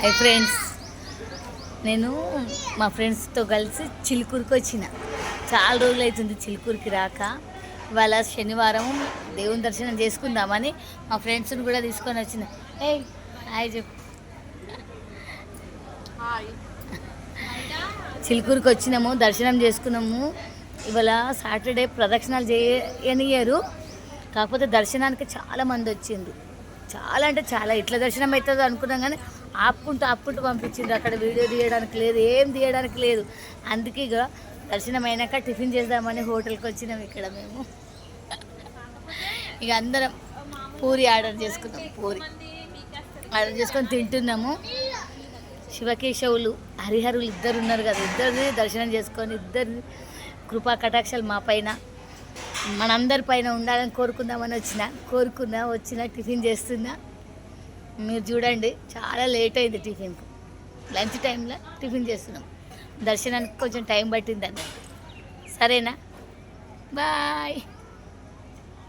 Hi friends నేను మా ఫ్రెండ్స్తో కలిసి చిలుకూరుకి వచ్చిన. చాలా రోజులు అవుతుంది చిలుకూరుకి రాక. ఇవాళ శనివారం దేవుని దర్శనం చేసుకుందామని మా ఫ్రెండ్స్ని కూడా తీసుకొని వచ్చిన. ఏయ్ హాయ్ చెప్పు. చిలుకూరుకి వచ్చినాము దర్శనం చేసుకున్నాము. ఇవాళ సాటర్డే ప్రదక్షిణాలు చేయనియరు కాకపోతే దర్శనానికి చాలా మంది వచ్చిండ్రు. చాలా అంటే చాలా. ఇట్లా దర్శనం అవుతుందో అనుకున్నాం కానీ ఆపుకుంటూ ఆపుకుంటూ పంపించిండ్రు. అక్కడ వీడియో తీయడానికి లేదు ఏం తీయడానికి లేదు. అందుకే ఇక దర్శనం అయినాక టిఫిన్ చేద్దామని హోటల్కి వచ్చినాం ఇక్కడ మేము. ఇక అందరం పూరి ఆర్డర్ చేసుకున్నాం పూరి. ఆర్డర్ చేసుకొని తింటున్నాము. శివకేశవులు హరిహరులు ఇద్దరు ఉన్నారు కదా ఇద్దరిని దర్శనం చేసుకొని ఇద్దరిని కృపా కటాక్షాలు మా పైన మనందరి పైన ఉండాలని కోరుకుందామని వచ్చిన కోరుకున్నా వచ్చిన టిఫిన్ చేస్తున్నా. మీరు చూడండి చాలా లేట్ అయింది టిఫిన్కు లంచ్ టైంలో టిఫిన్ చేస్తున్నాం. దర్శనానికి కొంచెం టైం పట్టింది అన్నట్టు సరేనా? బాయ్